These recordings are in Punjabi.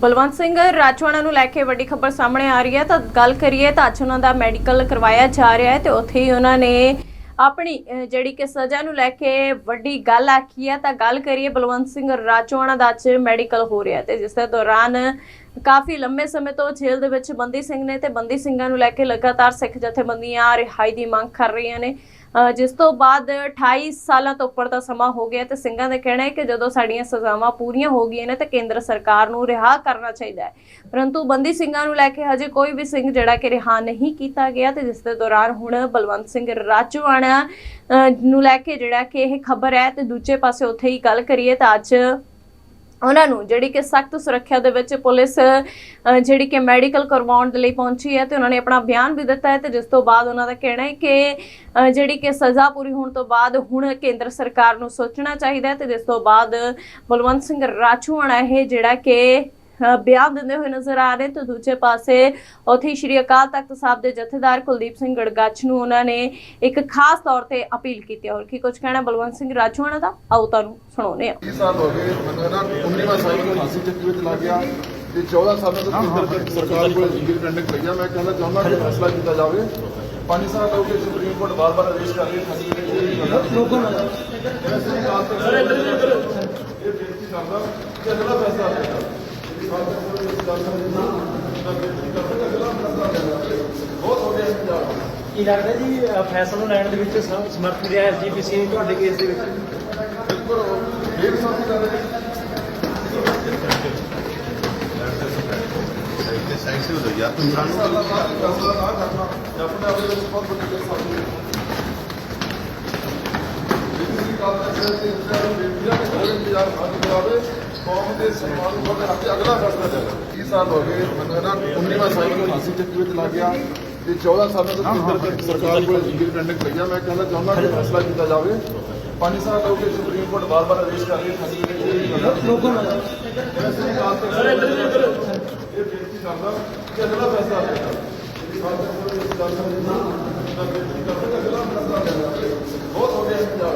ਬਲਵੰਤ ਸਿੰਘ ਰਾਜਵਾਨਾ ਨੂੰ ਲੈ ਕੇ ਵੱਡੀ ਖਬਰ ਸਾਹਮਣੇ ਆ ਰਹੀ ਹੈ। ਤਾਂ ਗੱਲ ਕਰੀਏ ਤਾਂ ਅੱਜ ਉਹਨਾਂ ਦਾ ਮੈਡੀਕਲ ਕਰਵਾਇਆ ਜਾ ਰਿਹਾ ਹੈ ਤੇ ਉੱਥੇ ਹੀ ਉਹਨਾਂ ਨੇ ਆਪਣੀ ਜਿਹੜੀ ਕਿ ਸਜ਼ਾ ਨੂੰ ਲੈ ਕੇ ਵੱਡੀ ਗੱਲ ਆਖੀ ਹੈ। ਤਾਂ ਗੱਲ ਕਰੀਏ ਬਲਵੰਤ ਸਿੰਘ ਰਾਜਵਾਨਾ ਦਾ ਅੱਜ ਮੈਡੀਕਲ ਹੋ ਰਿਹਾ ਤੇ ਜਿਸ ਦੇ ਦੌਰਾਨ ਕਾਫੀ ਲੰਮੇ ਸਮੇਂ ਤੋਂ ਜੇਲ੍ਹ ਦੇ ਵਿੱਚ ਬੰਦੀ ਸਿੰਘ ਨੇ ਤੇ ਬੰਦੀ ਸਿੰਘਾਂ ਨੂੰ ਲੈ ਕੇ ਲਗਾਤਾਰ ਸਿੱਖ ਜਥੇਬੰਦੀਆਂ ਰਿਹਾਈ ਦੀ ਮੰਗ ਕਰ ਰਹੀਆਂ ਨੇ। ਜਿਸ ਤੋਂ ਬਾਅਦ 28 ਸਾਲਾਂ ਤੋਂ ਉੱਪਰ ਦਾ ਸਮਾਂ ਹੋ ਗਿਆ ਤੇ ਸਿੰਘਾਂ ਦਾ ਕਹਿਣਾ ਹੈ ਕਿ ਜਦੋਂ ਸਾਡੀਆਂ ਸਜ਼ਾਵਾਂ ਪੂਰੀਆਂ ਹੋ ਗਈਆਂ ਨੇ ਤਾਂ ਕੇਂਦਰ ਸਰਕਾਰ ਨੂੰ ਰਿਹਾ ਕਰਨਾ ਚਾਹੀਦਾ ਹੈ। ਪਰੰਤੂ ਬੰਦੀ ਸਿੰਘਾਂ ਨੂੰ ਲੈ ਕੇ ਹਜੇ ਕੋਈ ਵੀ ਸਿੰਘ ਜਿਹੜਾ ਕਿ ਰਿਹਾ ਨਹੀਂ ਕੀਤਾ ਗਿਆ ਤੇ ਜਿਸ ਦੇ ਦੌਰਾਨ ਹੁਣ ਬਲਵੰਤ ਸਿੰਘ ਰਾਜਵਾਨਾ ਅਹ, ਨੂੰ ਲੈ ਕੇ ਜਿਹੜਾ ਕਿ ਇਹ ਖਬਰ ਹੈ ਤੇ ਦੂਜੇ ਪਾਸੇ ਉੱਥੇ ਹੀ ਗੱਲ ਕਰੀਏ ਤਾਂ ਅੱਜ ਉਹਨਾਂ ਨੂੰ, ਜਿਹੜੀ ਕਿ ਸਖਤ ਸੁਰੱਖਿਆ ਦੇ ਵਿੱਚ ਪੁਲਿਸ ਜਿਹੜੀ ਕਿ ਮੈਡੀਕਲ ਕਰਵਾਉਣ ਦੇ ਲਈ ਪਹੁੰਚੀ ਹੈ ਤੇ ਉਹਨਾਂ ਨੇ ਆਪਣਾ ਬਿਆਨ ਵੀ ਦਿੱਤਾ ਹੈ ਤੇ ਜਿਸ ਤੋਂ ਬਾਅਦ ਉਹਨਾਂ ਦਾ ਕਹਿਣਾ ਹੈ ਕਿ ਜਿਹੜੀ ਕਿ ਸਜ਼ਾ ਪੂਰੀ ਹੋਣ ਤੋਂ ਬਾਅਦ ਹੁਣ ਕੇਂਦਰ ਸਰਕਾਰ ਨੂੰ ਸੋਚਣਾ ਚਾਹੀਦਾ ਹੈ ਤੇ ਜਿਸ ਤੋਂ ਬਾਅਦ ਬਲਵੰਤ ਸਿੰਘ ਰਾਜੂਆਣਾ ਇਹ ਜਿਹੜਾ ਕਿ ਬਿਆਨ ਦਿੰਦੇ ਹੋਏ ਨਜ਼ਰ ਆ ਰਹੇ ਤੇ ਦੂਜੇ ਪਾਸੇ ਉੱਥੇ ਸ਼੍ਰੀ ਅਕਾਲ ਤਖਤ ਸਾਹਿਬ ਦੇ ਜਥੇਦਾਰ ਕੁਲਦੀਪ ਸਿੰਘ ਗੜਗੱਛ ਨੂੰ ਉਹਨਾਂ ਨੇ ਇੱਕ ਖਾਸ ਤੌਰ ਤੇ ਅਪੀਲ ਕੀਤੀ ਔਰ ਕੀ ਕੁਝ ਕਹਿਣਾ ਬਲਵੰਤ ਸਿੰਘ ਰਾਜੂਆਣਾ ਦਾ? ਆਓ ਤੁਹਾਨੂੰ ਸੁਣਾਉਂਦੇ ਹਾਂ। 30 ਸਾਲ ਹੋ ਗਏ ਮੈਨੂੰ ਨਾ 19ਵਾਂ ਸਾਲ ਨੂੰ ਹਾਸੀ ਚੱਕੀ ਵਿੱਚ ਲੱਗ ਗਿਆ ਤੇ 14 ਸਾਲਾਂ ਤੋਂ ਕੇਂਦਰ ਸਰਕਾਰ ਕੋਲ ਲੀਗਲ ਪੈਂਡਿੰਗ ਪਈ ਆ। ਮੈਂ ਕਹਿੰਦਾ ਚਾਹੁੰਦਾ ਕਿ ਫੈਸਲਾ ਕੀਤਾ ਜਾਵੇ। ਪੰਜ ਸਾਲ ਹੋ ਗਏ ਸੁਪਰੀਮ ਕੋਰਟ ਬਾਰ-ਬਾਰ ਆਦੇਸ਼ ਕਰ ਰਹੀ ਹੈ ਫੈਸਲੇ ਲੋਕਾਂ ਤੇ ਇਹ ਬੇਨਤੀ ਕਰਦਾ ਕਿ ਅਗਲਾ ਫੈਸਲਾ ਲੈਣਾ ਬਹੁਤ ਹੋ ਗਿਆ ਪੰਜਾਬ ਕੀ ਲੱਗਦਾ ਜੀ ਅ, ਫੈਸਲਾ ਲੈਣ ਦੇ ਵਿੱਚ ਸਮ- ਸਮਰਥ ਰਿਹਾ ਐਸਜੀਪੀਸੀ ਤੁਹਾਡੇ ਕੇਸ ਦੇ ਵਿੱਚ ਬਿਲਕੁਲ ਡੇਢ ਸਾਲ ਦੀ ਗੱਲ ਹੈ ਸਾਈਡ ਨਾ ਇੰਤਜ਼ਾਰ ਨੂੰ ਇੰਤਜ਼ਾਰ ਨਾ ਕੌਮ ਦੇ ਸਨਮਾਨ ਨੂੰ ਆਪੇ ਅਗਲਾ ਫੈਸਲਾ ਲੈਣਾ 30 ਸਾਲ ਹੋ ਗਏ ਮੈਨੂੰ ਨਾ 19ਵਾਂ ਸਾਲ ਨੂੰ ਹਾਸੀ ਚੱਕੀ ਵਿੱਚ ਲੱਗ ਗਿਆ। ਤੇ 14 ਸਾਲਾਂ ਤੋਂ ਕੇਂਦਰ ਸਰਕਾਰ ਕੋਲ ਲੀਗਲ ਪੈਂਡਿੰਗ ਪਈ ਆ। ਮੈਂ ਕਹਿੰਦਾ ਚਾਹੁੰਦਾ ਕਿ ਫੈਸਲਾ ਕੀਤਾ ਜਾਵੇ। ਪੰਜ ਸਾਲ ਹੋ ਗਏ ਸੁਪਰੀਮ ਕੋਰਟ ਬਾਰ-ਬਾਰ ਆਦੇਸ਼ ਕਰ ਰਹੀ ਫੈਸਲੇ ਲੋਕਾਂ ਨਾਲ ਵੈਸੇ ਹੀ ਕਾਲ ਤੇ ਇਹ ਬੇਨਤੀ ਕਰਦਾ ਕਿ ਅਗਲਾ ਫੈਸਲਾ ਲੈਣਾ ਬਹੁਤ ਹੋ ਗਿਆ ਪੰਜਾਬ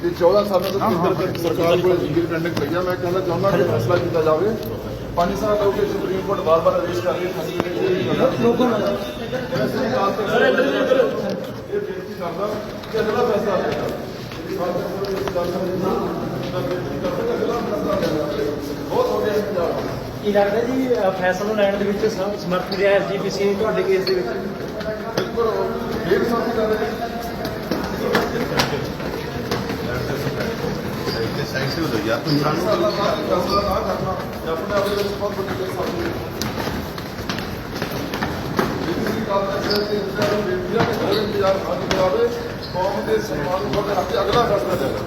ਅਗਲਾ ਫੈਸਲਾ ਲੈਣਾ 30 ਸਾਲ ਹੋ ਗਏ ਮੈਨੂੰ ਨਾ 19ਵਾਂ ਸਾਲ ਨੂੰ ਹਾਸੀ ਚੱਕੀ ਵਿੱਚ ਲੱਗ ਗਿਆ ਤੇ 14 ਸਾਲਾਂ ਤੋਂ ਕੇਂਦਰ ਸਰਕਾਰ ਕੋਲ ਲੀਗਲ ਪੈਂਡਿੰਗ ਪਈ ਆ ਮੈਂ ਕਹਿੰਦਾ ਚਾਹੁੰਦਾ ਕਿ ਫੈਸਲਾ ਕੀਤਾ ਜਾਵੇ ਪੰਜ ਸਾਲ ਹੋ ਗਏ ਸੁਪਰੀਮ ਕੋਰਟ ਬਾਰ-ਬਾਰ ਆਦੇਸ਼ ਕਰ ਰਹੀ ਹੈ ਫੈਸਲੇ ਲੋਕਾਂ ਨਾਲ ਵੈਸੇ ਹੀ ਕਾਲ ਤੇ ਇਹ ਬੇਨਤੀ ਕਰਦਾ ਕਿ ਅਗਲਾ ਫੈਸਲਾ ਲੈਣਾ ਬਹੁਤ ਹੋ ਗਿਆ ਪੰਜਾਬ ਕੀ ਲੱਗਦਾ ਜੀ ਅ, ਫੈਸਲਾ ਲੈਣ ਦੇ ਵਿੱਚ ਸਮ- ਸਮਰਥ ਰਿਹਾ ਐਸਜੀਪੀਸੀ ਤੁਹਾਡੇ ਕੇਸ ਦੇ ਵਿੱਚ ਬਿਲਕੁਲ ਡੇਢ ਸਾਲ ਦੀ ਗੱਲ ਨਾ ਕਰਾਵੇ ਕੌਮ ਦੇ ਸਨਮਾਨ ਨੂੰ ਬਗੈਰ ਆਪੇ ਅਗਲਾ ਫੈਸਲਾ ਲੈਣਾ